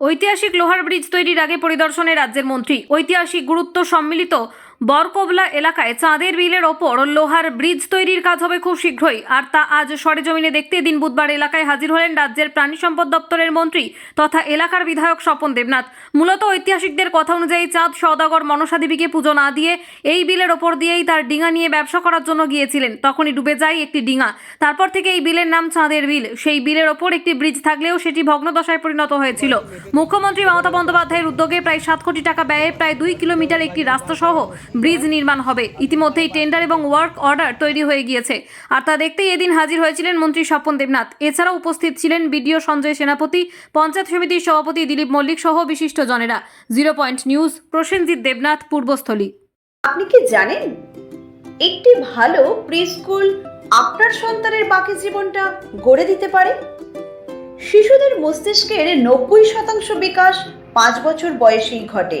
ঐতিহাসিক লোহার ব্রিজ তৈরির আগে পরিদর্শনে রাজ্যের মন্ত্রী। ঐতিহাসিক গুরুত্ব সম্মিলিত বরকবলা এলাকায় চাঁদের বিলের ওপর লোহার ব্রিজ তৈরির কাজ হবে খুব শীঘ্রই। আর তা আজ সরেজমিনে দেখতে দিন বুধবার এলাকায় হাজির হলেন রাজ্যের প্রাণী সম্পদ দপ্তরের মন্ত্রী তথা এলাকার বিধায়ক স্বপন দেবনাথ। মূলত ঐতিহাসিকদের কথা অনুযায়ী চাঁদ, সওদাগর, মনসা দেবীকে পুজো না দিয়ে এই বিলের ওপর দিয়েই তার ডিঙা নিয়ে ব্যবসা করার জন্য গিয়েছিলেন। তখনই ডুবে যায় একটি ডিঙা। তারপর থেকে এই বিলের নাম চাঁদের বিল। সেই বিলের ওপর একটি ব্রিজ থাকলেও সেটি ভগ্নদশায় পরিণত হয়েছিল। মুখ্যমন্ত্রী মমতা বন্দ্যোপাধ্যায়ের উদ্যোগে প্রায় সাত কোটি টাকা ব্যয়ে প্রায় দুই কিলোমিটার একটি রাস্তা সহ ব্রিজ নির্মাণ হবে। ইতিমধ্যেই টেন্ডার এবং ওয়ার্ক অর্ডার তৈরি হয়ে গিয়েছে। আর তা দেখতেই এদিন হাজির হয়েছিলেন মন্ত্রী স্বপন দেবনাথ। এছাড়াও উপস্থিত ছিলেন বিডিও সঞ্জয় সেনাপতি, পঞ্চায়েত সমিতির সভাপতি দিলীপ মল্লিক সহ বিশিষ্ট জনেরা zero point news, Prosenjit Debnath, Purbasthali. আপনি কি জানেন? একটি ভালো প্রি স্কুল আপনার সন্তানের বাকি জীবনটা গড়ে দিতে পারে? শিশুদের মস্তিষ্কের নব্বই শতাংশ বিকাশ পাঁচ বছর বয়সেই ঘটে।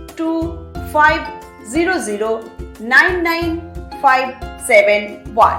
two five zero zero nine nine five seven one